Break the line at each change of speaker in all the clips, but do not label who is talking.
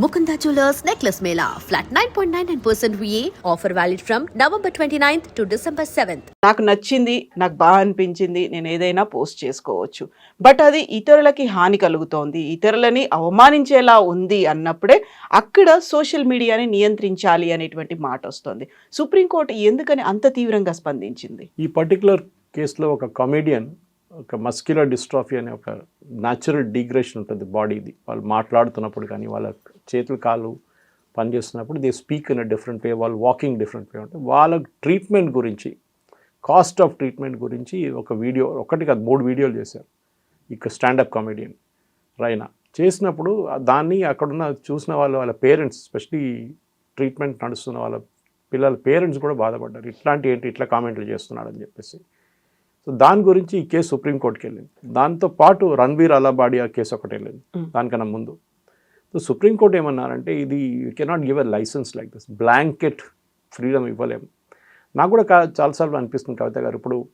Mukunda Jewelers Necklace Mela. Flat 9.99% VA. Offer valid from November 29th to December 7th.
నాకు నచ్చింది నాకు బాగా అనిపించింది నేను ఏదైనా పోస్ట్ చేసుకోవచ్చు బట్ అది ఇతరులకి హాని కలుగుతోంది ఇతరులని అవమానించేలా ఉంది అన్నప్పుడే అక్కడ సోషల్ మీడియాని నియంత్రించాలి అనేటువంటి మాట వస్తుంది సుప్రీంకోర్టు ఎందుకని అంత తీవ్రంగా స్పందించింది
ఈ పర్టికులర్ కేసులో ఒక కామెడియన్ ఒక మస్క్యులర్ డిస్ట్రాఫీ అనే ఒక న్యాచురల్ డిగ్రేషన్ ఉంటుంది బాడీది. వాళ్ళు మాట్లాడుతున్నప్పుడు కానీ వాళ్ళ చేతులు కాళ్ళు పనిచేస్తున్నప్పుడు they speak in a different way వాళ్ళు వాకింగ్ డిఫరెంట్ వే ఉంటుంది వాళ్ళ ట్రీట్మెంట్ గురించి కాస్ట్ ఆఫ్ ట్రీట్మెంట్ గురించి ఒక వీడియో ఒకటి కాదు మూడు వీడియోలు చేశారు ఇక స్టాండప్ కామెడియన్ రైనా చేసినప్పుడు దాన్ని అక్కడున్న చూసిన వాళ్ళు వాళ్ళ పేరెంట్స్ స్పెషలీ ట్రీట్మెంట్ నడుస్తున్న వాళ్ళ పిల్లల పేరెంట్స్ కూడా బాధపడ్డారు. ఇట్లాంటి ఏంటి? ఇట్లా కామెంట్లు చేస్తున్నాడని చెప్పేసి. సో దాని గురించి ఈ కేసు సుప్రీంకోర్టుకి వెళ్ళింది. దాంతో పాటు రణ్వీర్ అలాబాడియా కేసు ఒకటి వెళ్ళింది.
Mm.
దానికన్నా ముందు. సో సుప్రీంకోర్టు ఏమన్నారంటే ఇది you cannot give a licence like this blanket freedom ఇవ్వలేము. నాకు కూడా కా- చాలాసార్లు అనిపిస్తుంది కవిత గారు. ఇప్పుడు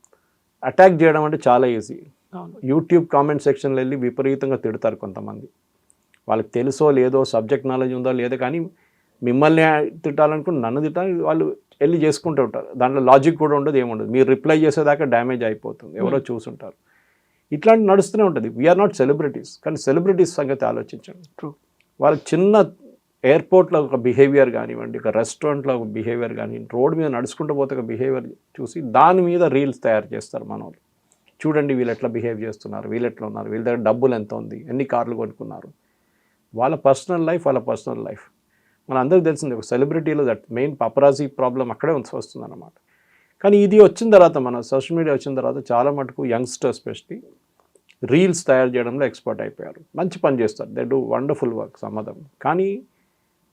అటాక్ చేయడం అంటే చాలా ఈజీ యూట్యూబ్ కామెంట్ సెక్షన్లో వెళ్ళి విపరీతంగా తిడతారు కొంతమంది. వాళ్ళకి తెలుసో లేదో సబ్జెక్ట్ నాలెడ్జ్ ఉందో లేదో కానీ మిమ్మల్ని తిట్టాలనుకుని నన్ను తిట్టాలి వాళ్ళు వెళ్ళి చేసుకుంటూ ఉంటారు. దాంట్లో లాజిక్ కూడా ఉండదు ఏముండదు. మీరు రిప్లై చేసేదాకా డ్యామేజ్ అయిపోతుంది. ఎవరో చూసుంటారు. ఇట్లాంటి నడుస్తూనే ఉంటుంది. వీఆర్ నాట్ సెలబ్రిటీస్ కానీ సెలబ్రిటీస్ సంగతి ఆలోచించండి.
True.
వాళ్ళకి చిన్న ఎయిర్పోర్ట్లో ఒక బిహేవియర్ కానివ్వండి ఒక రెస్టారెంట్లో ఒక బిహేవియర్ కానీ రోడ్ మీద నడుచుకుంటూ పోతే ఒక బిహేవియర్ చూసి దాని మీద రీల్స్ తయారు చేస్తారు మన వాళ్ళు చూడండి వీళ్ళు ఎట్లా బిహేవ్ చేస్తున్నారు వీళ్ళు ఎట్లా ఉన్నారు వీళ్ళ దగ్గర డబ్బులు ఎంత ఉంది ఎన్ని కార్లు కొనుక్కున్నారు. వాళ్ళ పర్సనల్ లైఫ్ వాళ్ళ పర్సనల్ లైఫ్ మన అందరికి తెలిసింది ఒక సెలబ్రిటీలో దట్ మెయిన్ పపరాజీ ప్రాబ్లం అక్కడే వస్తుంది అన్నమాట కానీ ఇది వచ్చిన తర్వాత మన సోషల్ మీడియా వచ్చిన తర్వాత చాలా మటుకు యంగ్స్టర్స్ స్పెషలీ రీల్స్ తయారు చేయడంలో ఎక్స్పర్ట్ అయిపోయారు. మంచి పని చేస్తారు. దే డూ వండర్ఫుల్ వర్క్ సమ్మదం కానీ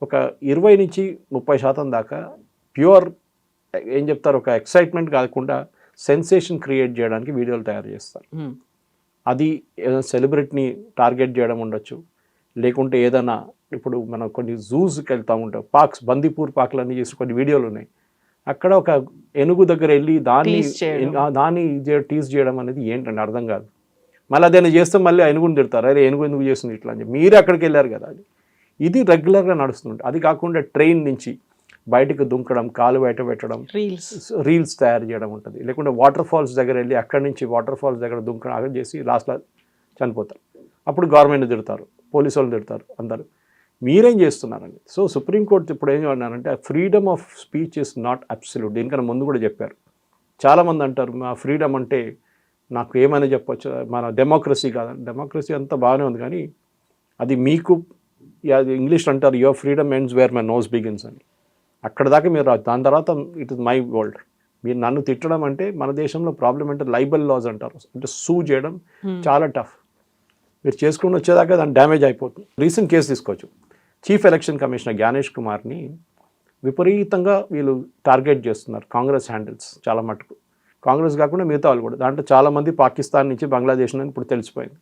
ఒక ఇరవై నుంచి ముప్పై శాతం దాకా ప్యూర్ ఏం చెప్తారు? ఒక ఎక్సైట్మెంట్ కాకుండా సెన్సేషన్ క్రియేట్ చేయడానికి వీడియోలు తయారు చేస్తారు. అది ఏదైనా సెలబ్రిటీని టార్గెట్ చేయడం ఉండొచ్చు. లేకుంటే ఏదైనా ఇప్పుడు మనం కొన్ని జూస్కి వెళ్తూ ఉంటాం. పార్క్స్ బందీపూర్ పార్క్లు అన్నీ చేసి కొన్ని వీడియోలు ఉన్నాయి. అక్కడ ఒక ఏనుగు దగ్గర వెళ్ళి దాన్ని దాన్ని టీజ్ చేయడం అనేది ఏంటంటే అర్థం కాదు. మళ్ళీ అదేనా చేస్తే మళ్ళీ ఆ ఏనుగుని తిడతారు. అదే ఏనుగు ఎందుకు చేస్తుంది ఇట్లా అని మీరే అక్కడికి వెళ్ళారు కదా అది ఇది రెగ్యులర్గా నడుస్తుంది అది కాకుండా ట్రైన్ నుంచి బయటకు దుంకడం కాలు బయట పెట్టడం
రీల్స్
రీల్స్ తయారు చేయడం ఉంటుంది. లేకుంటే వాటర్ ఫాల్స్ దగ్గర వెళ్ళి అక్కడి నుంచి వాటర్ ఫాల్స్ దగ్గర దుంకడం అక్కడ చేసి లాస్ట్లో చనిపోతారు. అప్పుడు గవర్నమెంట్ తిడతారు. పోలీసు వాళ్ళు తిడతారు అందరూ. మీరేం చేస్తున్నారండి? సో సుప్రీంకోర్టు ఇప్పుడు ఏం అన్నారంటే freedom of speech is not absolute దీనికన్నా ముందు కూడా చెప్పారు. చాలామంది అంటారు మా ఫ్రీడమ్ అంటే నాకు ఏమైనా చెప్పొచ్చు? మన డెమోక్రసీ కాదని డెమోక్రసీ అంతా బాగానే ఉంది కానీ అది మీకు అది ఇంగ్లీష్లో అంటారు your freedom ends where my nose begins అని. అక్కడ దాకా మీరు రాదు దాని తర్వాత ఇట్ ఇస్ మై వరల్డ్ మీరు నన్ను తిట్టడం అంటే మన దేశంలో ప్రాబ్లం అంటే లైబల్ లాస్ అంటారు. అంటే సూ చేయడం చాలా టఫ్ మీరు చేసుకుని వచ్చేదాకా దాని డ్యామేజ్ అయిపోతుంది. రీసెంట్ కేసు తీసుకోవచ్చు. చీఫ్ ఎలక్షన్ కమిషనర్ జ్ఞానేష్ కుమార్ని విపరీతంగా వీళ్ళు టార్గెట్ చేస్తున్నారు కాంగ్రెస్ హ్యాండిల్స్ చాలా మటుకు. కాంగ్రెస్ కాకుండా మిగతా వాళ్ళు కూడా. దాంట్లో చాలామంది పాకిస్తాన్ నుంచి బంగ్లాదేశ్ నుంచి ఇప్పుడు తెలిసిపోయింది.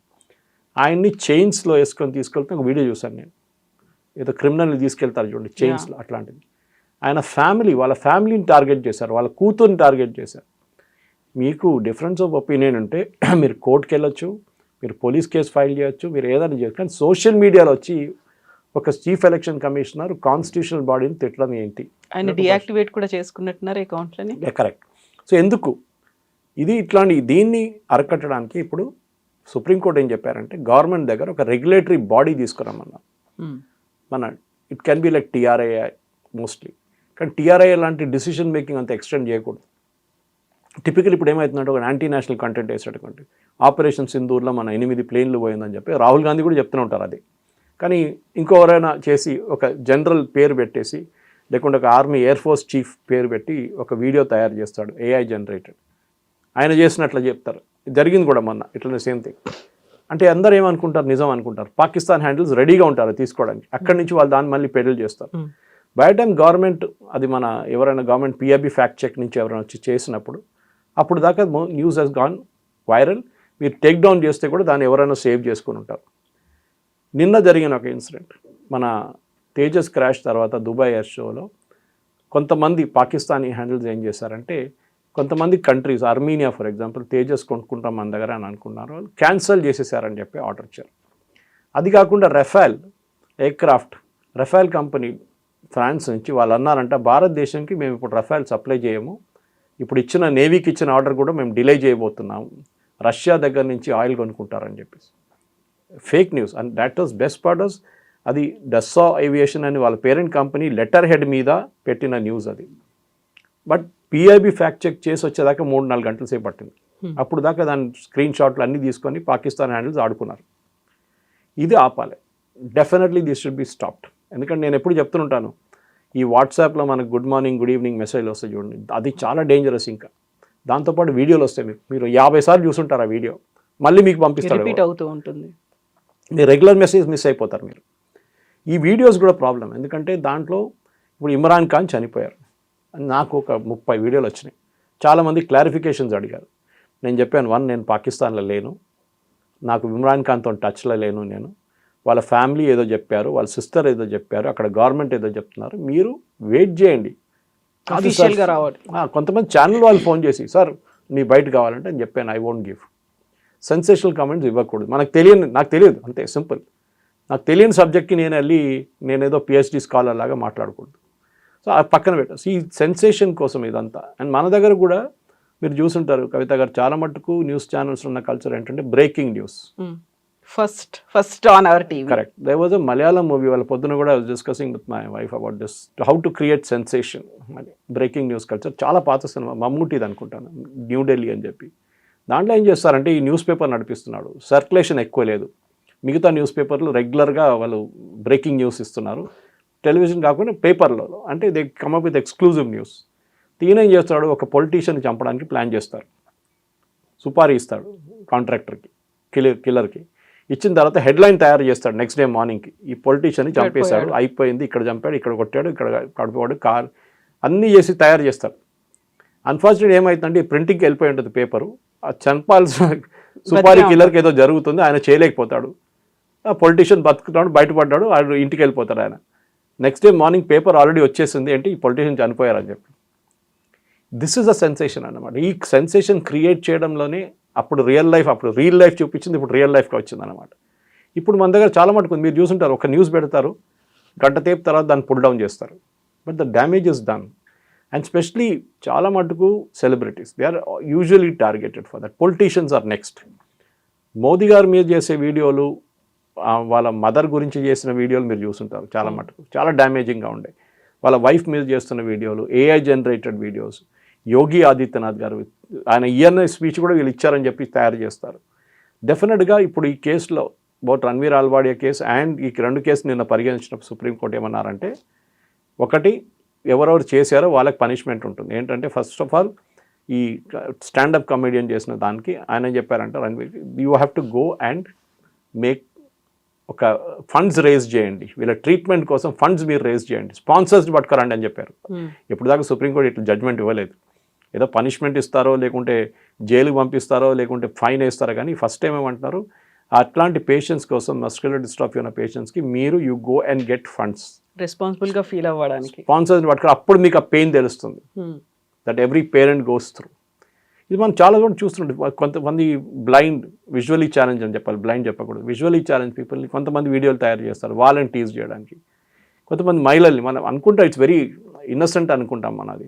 ఆయన్ని చైన్స్లో వేసుకొని తీసుకెళ్తే ఒక వీడియో చూశాను నేను. ఏదో క్రిమినల్ని తీసుకెళ్తారు చూడండి చైన్స్లో అట్లాంటిది. ఆయన ఫ్యామిలీ వాళ్ళ ఫ్యామిలీని టార్గెట్ చేశారు వాళ్ళ కూతుర్ని టార్గెట్ చేశారు. మీకు డిఫరెన్స్ ఆఫ్ ఒపీనియన్ ఉంటే మీరు కోర్టుకి వెళ్ళొచ్చు మీరు పోలీస్ కేసు ఫైల్ చేయొచ్చు మీరు ఏదైనా చేయొచ్చు. కానీ సోషల్ మీడియాలో వచ్చి ఒక చీఫ్ ఎలక్షన్ కమిషనర్ కాన్స్టిట్యూషనల్ బాడీని తిట్టడం ఏంటి?
ఆయన డియాక్టివేట్ కూడా చేసుకున్నట్టున్నారు అకౌంట్లని
కరెక్ట్ సో ఎందుకు? ఇది ఇట్లాంటి దీన్ని అరకట్టడానికి ఇప్పుడు సుప్రీంకోర్టు ఏం చెప్పారంటే గవర్నమెంట్ దగ్గర ఒక రెగ్యులేటరీ బాడీ తీసుకురమ్మన్నారు. మన it can be like TRAI mostly కానీ టీఆర్ఐ లాంటి డిసిషన్ మేకింగ్ అంత ఎక్స్టెండ్ చేయకూడదు. టిపికల్ ఇప్పుడు ఏమవుతుందంటే ఒక యాంటీ నేషనల్ కంటెంట్ వేసేటటువంటి ఆపరేషన్ సింధూర్లో మన ఎనిమిది ప్లేన్లు పోయిందని చెప్పి రాహుల్ గాంధీ కూడా చెప్తూనే ఉంటారు అది. కానీ ఇంకెవరైనా చేసి ఒక జనరల్ పేరు పెట్టేసి లేకుంటే ఒక ఆర్మీ ఎయిర్ ఫోర్స్ చీఫ్ పేరు పెట్టి ఒక వీడియో తయారు చేస్తాడు ఏఐ జనరేటెడ్ ఆయన చేసినట్లు చెప్తారు. జరిగింది కూడా మొన్న ఇట్లనే సేమ్ థింగ్ అంటే అందరూ ఏమనుకుంటారు? నిజం అనుకుంటారు. పాకిస్తాన్ హ్యాండిల్స్ రెడీగా ఉంటారు తీసుకోవడానికి. అక్కడి నుంచి వాళ్ళు దాన్ని మళ్ళీ పెడల్ చేస్తారు. బై టైం గవర్నమెంట్ అది మన ఎవరైనా గవర్నమెంట్ పిఐబి ఫ్యాక్ట్ చెక్ నుంచి ఎవరైనా వచ్చి చేసినప్పుడు అప్పుడు దాకా న్యూస్ హెస్ గాన్ వైరల్ మీరు టేక్ డౌన్ చేస్తే కూడా దాన్ని ఎవరైనా సేవ్ చేసుకుని ఉంటారు. నిన్న జరిగిన ఒక ఇన్సిడెంట్. మన తేజస్ క్రాష్ తర్వాత దుబాయ్ ఎయిర్ షోలో కొంతమంది పాకిస్తానీ హ్యాండిల్స్ ఏం చేశారంటే కొంతమంది countries Armenia for example Tejas కొనుక్కుంటాం మన దగ్గర అని అనుకున్నారు. వాళ్ళు క్యాన్సల్ చేసేసారని చెప్పి ఆర్డర్ ఇచ్చారు. అది కాకుండా Rafale aircraft Rafale company France నుంచి వాళ్ళు అన్నారంట భారతదేశంకి మేము ఇప్పుడు రఫాల్ సప్లై చేయము. ఇప్పుడు ఇచ్చిన నేవీకి ఇచ్చిన ఆర్డర్ కూడా మేము డిలే చేయబోతున్నాము రష్యా దగ్గర నుంచి ఆయిల్ కొనుక్కుంటారని చెప్పేసి. Fake news and that was best partners అది డస్సా ఏవియేషన్ అని వాళ్ళ పేరెంట్ కంపెనీ లెటర్ హెడ్ మీద పెట్టిన న్యూస్ అది. బట్ పిఐబి ఫ్యాక్ట్ చెక్ చేసి వచ్చేదాకా మూడు నాలుగు గంటల సేపు పట్టింది. అప్పుడు దాకా దాని స్క్రీన్ షాట్లు అన్నీ తీసుకొని పాకిస్తాన్ హ్యాండిల్స్ ఆడుకున్నారు. ఇది ఆపాలి. Definitely this should be stopped ఎందుకంటే నేను ఎప్పుడు చెప్తుంటాను ఈ వాట్సాప్లో మనకు గుడ్ మార్నింగ్ గుడ్ ఈవినింగ్ మెసేజ్లు వస్తాయి చూడండి. అది చాలా డేంజరస్ ఇంకా. దాంతోపాటు వీడియోలు వస్తాయి మీకు. మీరు యాభై సార్లు చూసుంటారు ఆ వీడియో. మళ్ళీ మీకు పంపిస్తాడు
రిపీట్ అవుతూ ఉంటుంది.
మీరు రెగ్యులర్ మెసేజ్ మిస్ అయిపోతారు మీరు. ఈ వీడియోస్ కూడా ప్రాబ్లం ఎందుకంటే దాంట్లో ఇప్పుడు ఇమ్రాన్ ఖాన్ చనిపోయారు. నాకు ఒక ముప్పై వీడియోలు వచ్చినాయి. చాలామంది క్లారిఫికేషన్స్ అడిగారు. నేను చెప్పాను వన్ నేను పాకిస్తాన్లో లేను. నాకు ఇమ్రాన్ ఖాన్తో టచ్లో లేను నేను. వాళ్ళ ఫ్యామిలీ ఏదో చెప్పారు వాళ్ళ సిస్టర్ ఏదో చెప్పారు అక్కడ గవర్నమెంట్ ఏదో చెప్తున్నారు. మీరు వెయిట్ చేయండి. కొంతమంది ఛానల్ వాళ్ళు ఫోన్ చేసి సార్ నీ బయట కావాలంటే నేను చెప్పాను I won't give sensational comments ఇవ్వకూడదు. మనకు తెలియని నాకు తెలియదు. అంతే సింపుల్ నాకు తెలియని సబ్జెక్ట్కి నేను వెళ్ళి నేనేదో పిహెచ్డి స్కాలర్ లాగా మాట్లాడకూడదు. సో ఆ పక్కన పెట్ట ఈ సెన్సేషన్ కోసం ఇదంతా. అండ్ మన దగ్గర కూడా మీరు చూసుంటారు కవిత గారు చాలా మట్టుకు న్యూస్ ఛానల్స్ ఉన్న కల్చర్ ఏంటంటే breaking news
first first on our TV
correct they was a Malayalam movie వాళ్ళ పొద్దున కూడా discussing with my wife about this how to create sensation అని బ్రేకింగ్ న్యూస్ కల్చర్ చాలా పాత సినిమా మమ్మూటిది అనుకుంటాను. న్యూఢిల్లీ అని చెప్పి. దాంట్లో ఏం చేస్తారంటే ఈ న్యూస్ పేపర్ నడిపిస్తున్నాడు. సర్క్యులేషన్ ఎక్కువ లేదు. మిగతా న్యూస్ పేపర్లు రెగ్యులర్గా వాళ్ళు బ్రేకింగ్ న్యూస్ ఇస్తున్నారు. టెలివిజన్ కాకుండా పేపర్లో అంటే they come up with exclusive news. ఈయన ఏం చేస్తాడు? ఒక పొలిటీషియన్ చంపడానికి ప్లాన్ చేస్తారు సుపారీ ఇస్తాడు కాంట్రాక్టర్కి కిల్లర్ కిల్లర్కి. ఇచ్చిన తర్వాత హెడ్లైన్ తయారు చేస్తాడు నెక్స్ట్ డే మార్నింగ్కి. ఈ పొలిటీషియన్ని చంపేశాడు. అయిపోయింది ఇక్కడ చంపాడు ఇక్కడ కొట్టాడు ఇక్కడ కడిపోయాడు కార్ అన్నీ చేసి తయారు చేస్తాడు. అన్ఫార్చునేట్ ఏమైందంటే ఈ ప్రింటింగ్కి వెళ్ళిపోయి ఉంటుంది పేపరు. చంపాల్సిన సుపారీ కిల్లర్కి ఏదో జరుగుతుంది ఆయన చేయలేకపోతాడు. ఆ పొలిటీషియన్ బతుకుతాడు బయటపడ్డాడు ఆయన ఇంటికి వెళ్ళిపోతాడు ఆయన. Next day morning paper already వచ్చేసింది అంటే ఈ పొలిటీషియన్ చనిపోయారని చెప్పి. దిస్ ఇస్ అ సెన్సేషన్ అన్నమాట. ఈ సెన్సేషన్ క్రియేట్ చేయడంలోనే అప్పుడు రియల్ లైఫ్ అప్పుడు రియల్ లైఫ్ చూపించింది ఇప్పుడు రియల్ లైఫ్కి వచ్చింది అనమాట ఇప్పుడు మన దగ్గర చాలా మటుకు. మీరు చూసుంటారు ఒక న్యూస్ పెడతారు గంట తేపు తర్వాత దాన్ని పుల్ డౌన్ చేస్తారు. But the damage is done and specially చాలా మటుకు celebrities they are usually targeted for that politicians are next Modi గారి మీద చేసే వీడియోలు వాళ్ళ మదర్ గురించి చేసిన వీడియోలు మీరు చూసుంటారు చాలా మటుకు. చాలా డ్యామేజింగ్గా ఉండే. వాళ్ళ వైఫ్ మీద చేస్తున్న వీడియోలు AI generated videos Yogi Adityanath garu ఆయన ఈఎన్ఐ స్పీచ్ కూడా వీళ్ళు ఇచ్చారని చెప్పి తయారు చేస్తారు. డెఫినెట్గా ఇప్పుడు ఈ కేసులో both Ranveer Allahbadia case and ఈ రెండు కేసు నిన్న పరిగణించిన సుప్రీంకోర్టు ఏమన్నారంటే ఒకటి ఎవరెవరు చేశారో వాళ్ళకి పనిష్మెంట్ ఉంటుంది. ఏంటంటే ఫస్ట్ ఆఫ్ ఆల్ ఈ స్టాండప్ కమెడియన్ చేసిన దానికి ఆయన ఏం చెప్పారంటే Ranveer you have to go and make ఒక ఫండ్స్ రేజ్ చేయండి. వీళ్ళ ట్రీట్మెంట్ కోసం ఫండ్స్ మీరు రేజ్ చేయండి. స్పాన్సర్స్ పట్టుకురండి అని చెప్పారు. ఇప్పుడు దాకా సుప్రీంకోర్టు ఇట్లా జడ్జ్మెంట్ ఇవ్వలేదు. ఏదో పనిష్మెంట్ ఇస్తారో లేకుంటే జైలుకి పంపిస్తారో లేకుంటే ఫైన్ వేస్తారో కానీ ఫస్ట్ టైం ఏమంటున్నారు అట్లాంటి పేషెంట్స్ కోసం మస్కులర్ డిస్ట్రాఫీ ఉన్న పేషెంట్స్కి మీరు you go and get funds
రెస్పాన్సిబుల్గా feel అవ్వడానికి.
స్పాన్సర్స్ పట్టుకుని అప్పుడు మీకు ఆ పెయిన్ తెలుస్తుంది. That every parent goes through ఇది మనం చాలా కూడా చూస్తుంటే. కొంతమంది బ్లైండ్ విజువలీ ఛాలెంజ్ అని చెప్పాలి. బ్లైండ్ చెప్పకూడదు. విజువలీ ఛాలెంజ్ పీపుల్ని కొంతమంది వీడియోలు తయారు చేస్తారు. వాళ్ళని టీజ్ చేయడానికి. కొంతమంది మహిళల్ని మనం అనుకుంటా ఇట్స్ వెరీ ఇన్నసెంట్ అనుకుంటాం మనది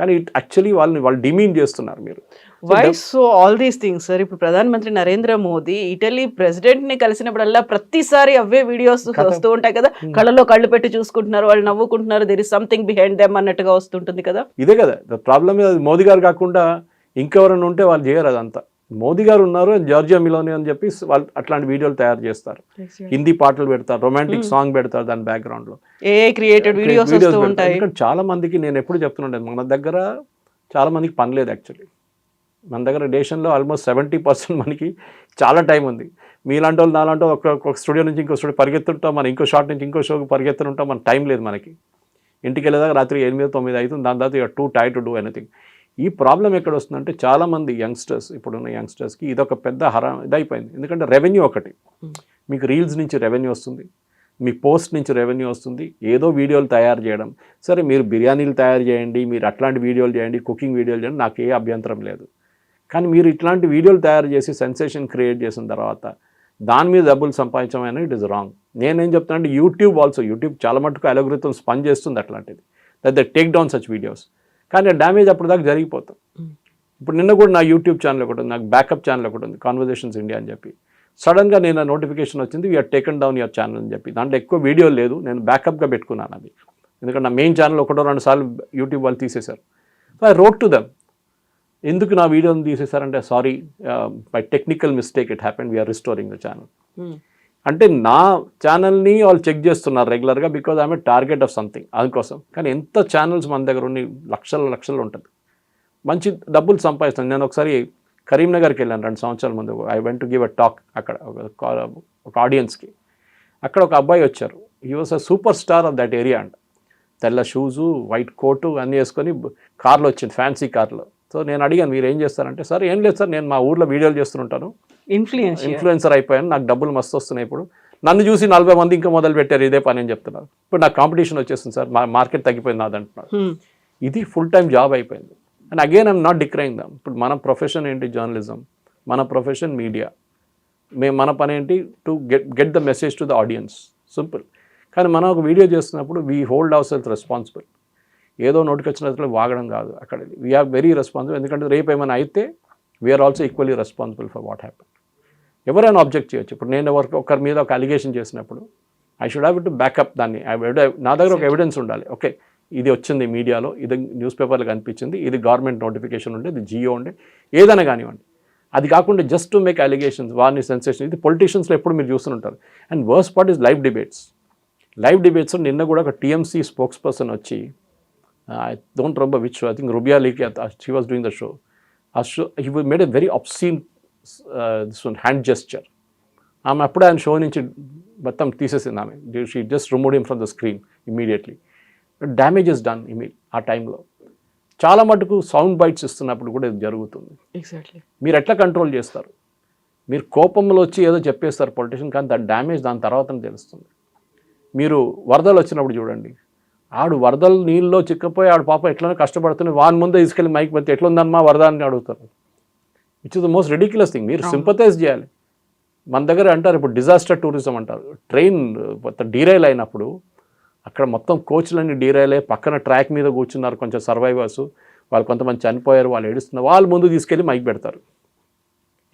కానీ యాక్చువల్లీ వాళ్ళని వాళ్ళు డిమీన్ చేస్తున్నారు మీరు.
Why so all these things sir ఇప్పుడు ప్రధానమంత్రి నరేంద్ర మోదీ ఇటలీ ప్రెసిడెంట్ని కలిసినప్పుడల్లా ప్రతిసారి అవే వీడియోస్ వస్తూ ఉంటాయి కదా. కళ్ళలో కళ్ళు పెట్టి చూసుకుంటున్నారు వాళ్ళు నవ్వుకుంటున్నారు there is something behind them అన్నట్టుగా వస్తుంటుంది కదా.
ఇదే కదా. ప్రాబ్లమ్ మోదీ గారు కాకుండా ఇంకెవరైనా ఉంటే వాళ్ళు చేయరు అదంతా. మోదీ గారు ఉన్నారు జార్జియా మిలోని అని చెప్పి వాళ్ళు అట్లాంటి వీడియోలు తయారు చేస్తారు. హిందీ పాటలు పెడతారు రొమాంటిక్ సాంగ్ పెడతారు దాని.
ఉంటాయి.
ఎందుకంటే చాలా మందికి నేను ఎప్పుడు చెప్తుండే మన దగ్గర చాలా మందికి పని లేదు యాక్చువల్లీ మన దగ్గర దేశంలో ఆల్మోస్ట్ సెవెంటీ పర్సెంట్ మనకి చాలా టైం ఉంది. మీలాంటి వాళ్ళు నాలాంటి ఒక ఒక స్టూడియో నుంచి ఇంకో స్టూడియో పరిగెత్తుంటాం మన ఇంకో షాట్ నుంచి ఇంకో షోకి పరిగెత్తుంటాం మన టైం లేదు మనకి. ఇంటికి వెళ్ళేదాకా రాత్రి ఎనిమిది తొమ్మిది అవుతుంది దాని తర్వాత to tie to do anything ఈ ప్రాబ్లం ఎక్కడ వస్తుందంటే చాలామంది యంగ్స్టర్స్ ఇప్పుడున్న యంగ్స్టర్స్కి ఇదొక పెద్ద హరా ఇదైపోయింది. ఎందుకంటే రెవెన్యూ ఒకటి. మీకు రీల్స్ నుంచి రెవెన్యూ వస్తుంది. మీ పోస్ట్ నుంచి రెవెన్యూ వస్తుంది. ఏదో వీడియోలు తయారు చేయడం. సరే మీరు బిర్యానీలు తయారు చేయండి మీరు అట్లాంటి వీడియోలు చేయండి కుకింగ్ వీడియోలు చేయండి నాకు ఏ అభ్యంతరం లేదు. కానీ మీరు ఇట్లాంటి వీడియోలు తయారు చేసి సెన్సేషన్ క్రియేట్ చేసిన తర్వాత దాని మీద డబ్బులు సంపాదించడం అనేది ఇట్ ఇస్ రాంగ్. నేనేం చెప్తాను అంటే యూట్యూబ్ ఆల్సో యూట్యూబ్ చాలా మటుకు అలోగ్రితం స్పన్ చేస్తుంది అట్లాంటిది. That the take down such videos. కానీ డ్యామేజ్ అప్పుడు దాకా జరిగిపోతాం. ఇప్పుడు నిన్న కూడా నా యూట్యూబ్ ఛానల్ ఒకటి ఉంది నాకు బ్యాకప్ ఛానల్ ఒకటి ఉంది కాన్వర్జేషన్స్ ఇండియా అని చెప్పి. సడన్గా నేను నోటిఫికేషన్ వచ్చింది we are taken down your channel అని చెప్పి. దాంట్లో ఎక్కువ వీడియో లేదు నేను బ్యాకప్గా పెట్టుకున్నాను అది. ఎందుకంటే నా మెయిన్ ఛానల్ ఒకటో రెండు సార్లు యూట్యూబ్ వాళ్ళు తీసేశారు. So I wrote to them ఎందుకు నా వీడియోని తీసేశారంటే sorry by technical mistake it happened we are restoring the channel అంటే నా ఛానల్ని వాళ్ళు చెక్ చేస్తున్నారు రెగ్యులర్గా because I'm target of something అందుకోసం. కానీ ఎంత ఛానల్స్ మన దగ్గర ఉన్నాయి లక్షల లక్షలు ఉంటుంది. మంచి డబ్బులు సంపాదిస్తాను. నేను ఒకసారి కరీంనగర్కి వెళ్ళాను రెండు సంవత్సరాల ముందు. I went to give a talk అక్కడ ఒక- ఒక ఆడియన్స్కి అక్కడ ఒక అబ్బాయి వచ్చారు. ఈ was a super star of that area అంట. తెల్ల షూజు వైట్ కోటు అన్నీ వేసుకొని కార్లో వచ్చింది ఫ్యాన్సీ కార్లో. సో నేను అడిగాను మీరు ఏం చేస్తారంటే సార్ ఏం లేదు సార్ నేను మా ఊర్లో వీడియోలు చేస్తుంటాను. ఇన్ఫ్లుయెన్సర్ అయిపోయాను. నాకు డబ్బులు మస్తు వస్తున్నాయి ఇప్పుడు. నన్ను చూసి నలభై మంది ఇంకా మొదలు పెట్టారు ఇదే పని అని చెప్తున్నారు. ఇప్పుడు నాకు కాంపిటీషన్ వచ్చేస్తుంది సార్. మార్కెట్ తగ్గిపోయింది నాది అంటున్నారు. ఇది ఫుల్ టైం జాబ్ అయిపోయింది. And again I'm not decrying them ఇప్పుడు మన ప్రొఫెషన్ ఏంటి? జర్నలిజం మన ప్రొఫెషన్ మీడియా మేము మన పని ఏంటి? To get get the message to the audience simple కానీ మనం ఒక వీడియో చేస్తున్నప్పుడు we hold our self responsible ఏదో నోటికి వచ్చినట్లు వాగడం కాదు అక్కడ వీఆర్ వెరీ రెస్పాన్సిబుల్ ఎందుకంటే రేపు ఏమైనా అయితే we are also equally responsible for what happen ఎవరైనా ఆబ్జెక్ట్ చేయొచ్చు. ఇప్పుడు నేను ఎవరికి ఒకరి మీద ఒక అలిగేషన్ చేసినప్పుడు I should have to backup దాన్ని. నా దగ్గర ఒక ఎవిడెన్స్ ఉండాలి. ఓకే ఇది వచ్చింది మీడియాలో ఇది న్యూస్ పేపర్లో కనిపించింది ఇది గవర్నమెంట్ నోటిఫికేషన్ ఉండే ఇది జియో ఉండే ఏదైనా కానివ్వండి. అది కాకుండా జస్ట్ టు మేక్ అలిగేషన్స్ వారిని సెన్సేషన్ ఇది పొలిటీషియన్స్లో ఎప్పుడు మీరు చూస్తుంటారు and worse part is live debates live debates నిన్న కూడా ఒక టీఎంసీ స్పోక్స్ పర్సన్ వచ్చి I don't remember which I think Rubika Liyaquat she was doing the show a show he made a very obscene this one hand gesture ఆమె అప్పుడే ఆయన show నుంచి మొత్తం తీసేసింది ఆమె. She just remove him from the screen immediately damage is done ఇమీ ఆ టైంలో చాలా మటుకు సౌండ్ బైట్స్ ఇస్తున్నప్పుడు కూడా ఇది జరుగుతుంది.
ఎగ్జాక్ట్లీ
మీరు ఎట్లా కంట్రోల్ చేస్తారు? మీరు కోపంలో వచ్చి ఏదో చెప్పేస్తారు పొలిటీషియన్ కానీ దాని డ్యామేజ్ దాని తర్వాత తెలుస్తుంది. మీరు వరదలు వచ్చినప్పుడు చూడండి. ఆడు వరదలు నీళ్ళలో చిక్కపోయి ఆడు పాప ఎట్లనో కష్టపడుతుంది వాని ముందే తీసుకెళ్ళి మైక్ పెడితే ఎట్లుందమ్మా వరద అని అడుగుతారు. It is the most ridiculous thing మీరు సింపతైజ్ చేయాలి. మన దగ్గర అంటారు ఇప్పుడు డిజాస్టర్ టూరిజం అంటారు. ట్రైన్ డీరైల్ అయినప్పుడు అక్కడ మొత్తం కోచ్లన్నీ డీరైల్ అయ్యి పక్కన ట్రాక్ మీద కూర్చున్నారు కొంచెం సర్వైవర్స్ వాళ్ళు కొంతమంది చనిపోయారు వాళ్ళు ఏడుస్తున్నారు వాళ్ళు ముందు తీసుకెళ్ళి మైక్ పెడతారు.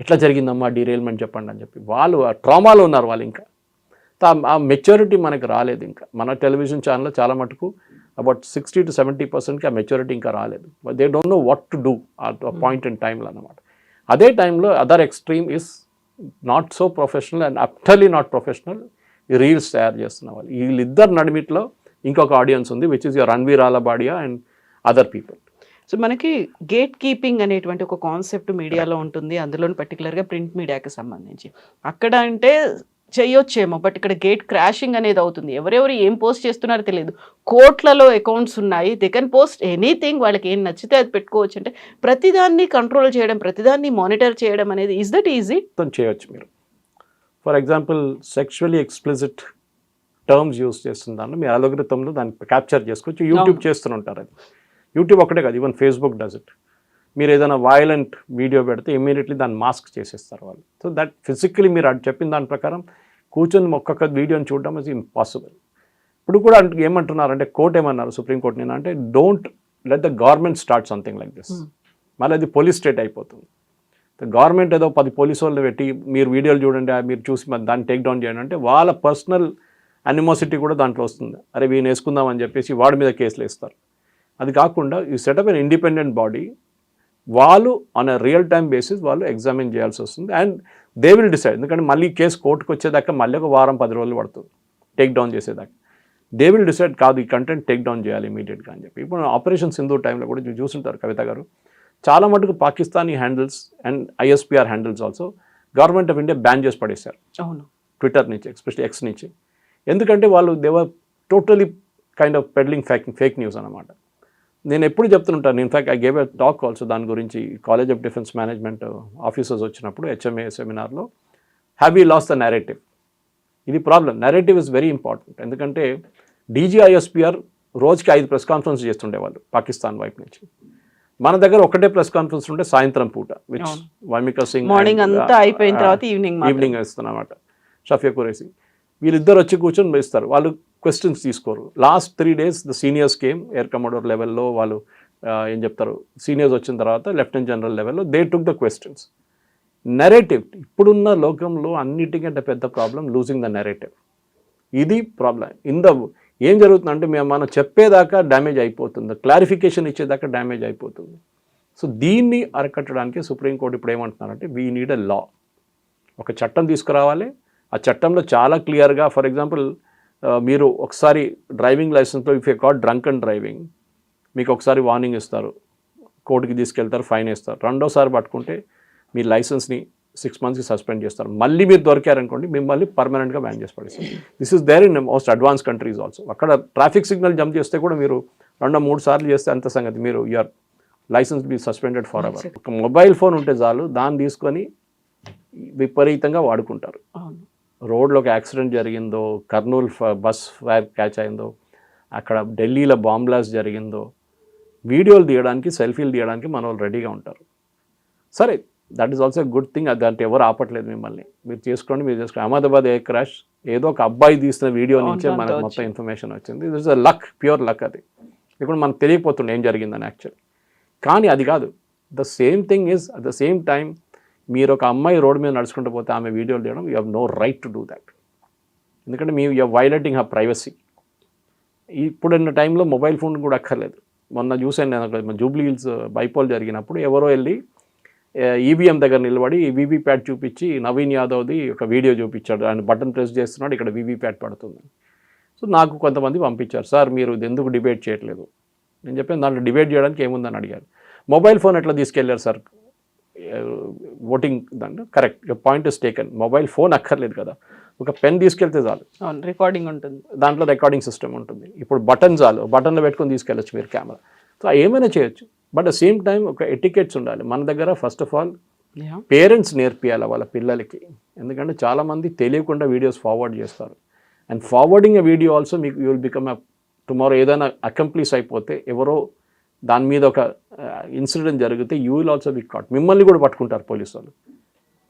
ఎట్లా జరిగిందమ్మా డీరైల్మెంట్ చెప్పండి అని చెప్పి. వాళ్ళు ఆ ట్రామాలో ఉన్నారు వాళ్ళు ఇంకా. ఆ మెచ్యూరిటీ మనకి రాలేదు ఇంకా. మన టెలివిజన్ ఛానల్లో చాలా మటుకు అబౌట్ సిక్స్టీ టు సెవెంటీ పర్సెంట్కి ఆ మెచ్యూరిటీ ఇంకా రాలేదు. They don't know what to do ఆ పాయింట్ ఇన్ టైంలో అనమాట అదే టైంలో other extreme is not so professional and utterly not professional ఈ రీల్స్ తయారు చేస్తున్న వాళ్ళు. వీళ్ళిద్దరు నడిమిట్లో ఇంకొక ఆడియన్స్ ఉంది which is your Ranveer Allahbadia and other people
so మనకి గేట్ కీపింగ్ అనేటువంటి ఒక కాన్సెప్ట్ మీడియాలో ఉంటుంది. అందులో పర్టికులర్గా ప్రింట్ మీడియాకి సంబంధించి. అక్కడ అంటే చేయొచ్చేమో బట్ ఇక్కడ గేట్ క్రాషింగ్ అనేది అవుతుంది. ఎవరెవరు ఏం పోస్ట్ చేస్తున్నారో తెలియదు. కోట్లలో అకౌంట్స్ ఉన్నాయి. దే కెన్ పోస్ట్ ఎనీథింగ్ వాళ్ళకి ఏం నచ్చితే అది పెట్టుకోవచ్చు. అంటే ప్రతిదాన్ని కంట్రోల్ చేయడం ప్రతిదాన్ని మానిటర్ చేయడం అనేది ఇస్ దట్ ఈజీ
చేయొచ్చు మీరు. For example sexually explicit terms use చేస్తుందాన్ని మీ అలోగ్రితంలో దాన్ని క్యాప్చర్ చేసుకోవచ్చు. యూట్యూబ్ చేస్తుంటారు అది. యూట్యూబ్ ఒకటే కాదు ఈవెన్ ఫేస్బుక్ డస్ ఇట్ మీరు ఏదైనా వైలెంట్ వీడియో పెడితే ఇమీడియట్లీ దాన్ని మాస్క్ చేసేస్తారు వాళ్ళు. సో దట్ ఫిజికలీ మీరు అది చెప్పిన దాని ప్రకారం కూర్చొని ఒక్కొక్క వీడియోని చూడడం ఇస్ ఇంపాసిబుల్ ఇప్పుడు కూడా అంటే ఏమంటున్నారంటే కోర్ట్ ఏమన్నారు సుప్రీంకోర్టు నేను అంటే don't let the government start something like this మళ్ళీ అది పోలీస్ స్టేట్ అయిపోతుంది. గవర్నమెంట్ ఏదో పది పోలీసు వాళ్ళని పెట్టి మీరు వీడియోలు చూడండి మీరు చూసి దాన్ని టేక్ డౌన్ చేయండి అంటే వాళ్ళ పర్సనల్ అనిమోసిటీ కూడా దాంట్లో వస్తుంది. అరే వీని వేసుకుందాం అని చెప్పేసి వాడి మీద కేసులు వేస్తారు. అది కాకుండా ఈ సెటప్ అన్ ఇండిపెండెంట్ బాడీ వాళ్ళు on a real time basis వాళ్ళు ఎగ్జామిన్ చేయాల్సి వస్తుంది. అండ్ దే విల్ డిసైడ్ ఎందుకంటే మళ్ళీ కేసు కోర్టుకు వచ్చేదాకా మళ్ళీ ఒక వారం పది రోజులు పడుతుంది టేక్ డౌన్ చేసేదాకా. దే విల్ డిసైడ్ కాదు ఈ కంటెంట్ టేక్ డౌన్ చేయాలి ఇమీడియట్గా అని చెప్పి. ఇప్పుడు ఆపరేషన్ సింధు టైంలో కూడా చూసుంటారు కవిత గారు. చాలా మటుకు Pakistani handles and ISPR handles also government of India ban చేసి పడేశారు.
అవును.
ట్విట్టర్ నుంచి ఎస్పెషల్లీ ఎక్స్ నుంచి. ఎందుకంటే వాళ్ళు they were totally kind of peddling fake fake news అనమాట నేను ఎప్పుడు చెప్తుంటాను in fact I gave a talk also దాని గురించి college of defence management officers వచ్చినప్పుడు HMA సెమినార్లో have you lost the narrative ఇది problem narrative is very important ఎందుకంటే DGISPR రోజుకి ఐదు ప్రెస్ కాన్ఫరెన్స్ చేస్తుండేవాళ్ళు పాకిస్తాన్ వైపు నుంచి. మన దగ్గర ఒకటే ప్రెస్ కాన్ఫరెన్స్ ఉంటే సాయంత్రం పూట విచ్. వైమికా సింగ్
మార్నింగ్ అంతా
uh,
అయిపోయిన తర్వాత ఈవినింగ్
ఈవినింగ్ ఇస్తున్నమాట షఫియా కురేసి వీళ్ళిద్దరు వచ్చి కూర్చొని వేస్తారు. వాళ్ళు క్వశ్చన్స్ తీసుకోరు. Last three days the seniors came air commander లెవెల్లో వాళ్ళు ఏం చెప్తారు? సీనియర్స్ వచ్చిన తర్వాత లెఫ్టినెంట్ జనరల్ లెవెల్లో they took the questions narrative ఇప్పుడున్న లోకంలో అన్నిటికంటే పెద్ద ప్రాబ్లం లూజింగ్ ద నెరేటివ్ ఇది ప్రాబ్లం ఇన్ ద ఏం జరుగుతుందంటే మేము మనం చెప్పేదాకా డ్యామేజ్ అయిపోతుంది. క్లారిఫికేషన్ ఇచ్చేదాకా డ్యామేజ్ అయిపోతుంది. సో దీన్ని అరకట్టడానికి సుప్రీంకోర్టు ఇప్పుడు ఏమంటున్నారంటే వీ నీడ్ ఎ లా ఒక చట్టం తీసుకురావాలి. ఆ చట్టంలో చాలా క్లియర్గా ఫర్ ఎగ్జాంపుల్ మీరు ఒకసారి driving లైసెన్స్లో if a caught drunk and driving మీకు ఒకసారి వార్నింగ్ ఇస్తారు. కోర్టుకి తీసుకెళ్తారు ఫైన్ ఇస్తారు రెండోసారి పట్టుకుంటే మీ లైసెన్స్ని సిక్స్ మంత్స్కి సస్పెండ్ చేస్తారు. మళ్ళీ మీరు దొరికారనుకోండి మిమ్మల్ని పర్మనెంట్గా బ్యాన్ చేసి పడేస్తారు. This is there in most advance countries also అక్కడ ట్రాఫిక్ సిగ్నల్ జంప్ చేస్తే కూడా మీరు రెండో మూడు సార్లు చేస్తే అంత సంగతి. మీరు your license be suspended for hour ఒక మొబైల్ ఫోన్ ఉంటే చాలు దాన్ని తీసుకొని విపరీతంగా వాడుకుంటారు. రోడ్లో ఒక యాక్సిడెంట్ జరిగిందో కర్నూలు బస్ ఫైర్ క్యాచ్ అయిందో అక్కడ ఢిల్లీలో బాంబ్ బ్లాస్ట్ జరిగిందో వీడియోలు తీయడానికి సెల్ఫీలు తీయడానికి మన వాళ్ళు రెడీగా ఉంటారు. సరే that is also good thing దాంట్లో ఎవరు ఆపట్లేదు మిమ్మల్ని. మీరు చేసుకోండి మీరు చేసుకోండి అహ్మదాబాద్ ఎయిర్ క్రాష్ ఏదో ఒక అబ్బాయి తీసిన వీడియో నుంచే మనకు మొత్తం ఇన్ఫర్మేషన్ వచ్చింది. This is a luck pure luck అది. ఇప్పుడు మనకు తెలియకపోతుండే ఏం జరిగిందని యాక్చువల్లీ కానీ అది కాదు. The same thing is at the same time మీరు ఒక అమ్మాయి రోడ్డు మీద నడుచుకుంటూ పోతే ఆమె వీడియోలు తీయడం you have no right to do that ఎందుకంటే మీ యూ వైలేటింగ్ హర్ ప్రైవసీ ఇప్పుడున్న టైంలో మొబైల్ ఫోన్ కూడా అక్కర్లేదు. మొన్న చూసాను నేను అక్కడ జూబ్లీ హిల్స్ uh, బైపోల్ జరిగినప్పుడు ఎవరో వెళ్ళి uh, ఈవీఎం దగ్గర నిలబడి వీవీప్యాట్ చూపించి నవీన్ యాదవ్ది ఒక వీడియో చూపించాడు. ఆయన బటన్ ప్రెస్ చేస్తున్నాడు ఇక్కడ వీవీప్యాట్ పడుతుంది. సో నాకు కొంతమంది పంపించారు సార్ మీరు ఇది ఎందుకు డిబేట్ చేయట్లేదు? నేను చెప్పాను దాంట్లో డిబేట్ చేయడానికి ఏముందని అడిగారు. మొబైల్ ఫోన్ ఎట్లా తీసుకెళ్ళారు సార్? ఓటింగ్ దాంట్లో. Correct point is taken mobile phone అక్కర్లేదు కదా. ఒక పెన్ తీసుకెళ్తే చాలు.
అవును రికార్డింగ్ ఉంటుంది.
దాంట్లో రికార్డింగ్ సిస్టమ్ ఉంటుంది. ఇప్పుడు బటన్ చాలు. బటన్లో పెట్టుకొని తీసుకెళ్ళచ్చు మీరు కెమెరా సో ఏమైనా చేయొచ్చు. బట్ అట్ సేమ్ టైం ఒక ఎటికెట్స్ ఉండాలి. మన దగ్గర ఫస్ట్ ఆఫ్ ఆల్. పేరెంట్స్ నేర్పియాలి వాళ్ళ పిల్లలకి. ఎందుకంటే చాలామంది తెలియకుండా వీడియోస్ ఫార్వర్డ్ చేస్తారు. And forwarding a video also మీకు యూ విల్ బికమ్ టుమారో ఏదైనా అకంప్లీస్ అయిపోతే ఎవరో దాని మీద ఒక ఇన్సిడెంట్ జరిగితే you will also be caught. మిమ్మల్ని కూడా పట్టుకుంటారు పోలీసు వాళ్ళు.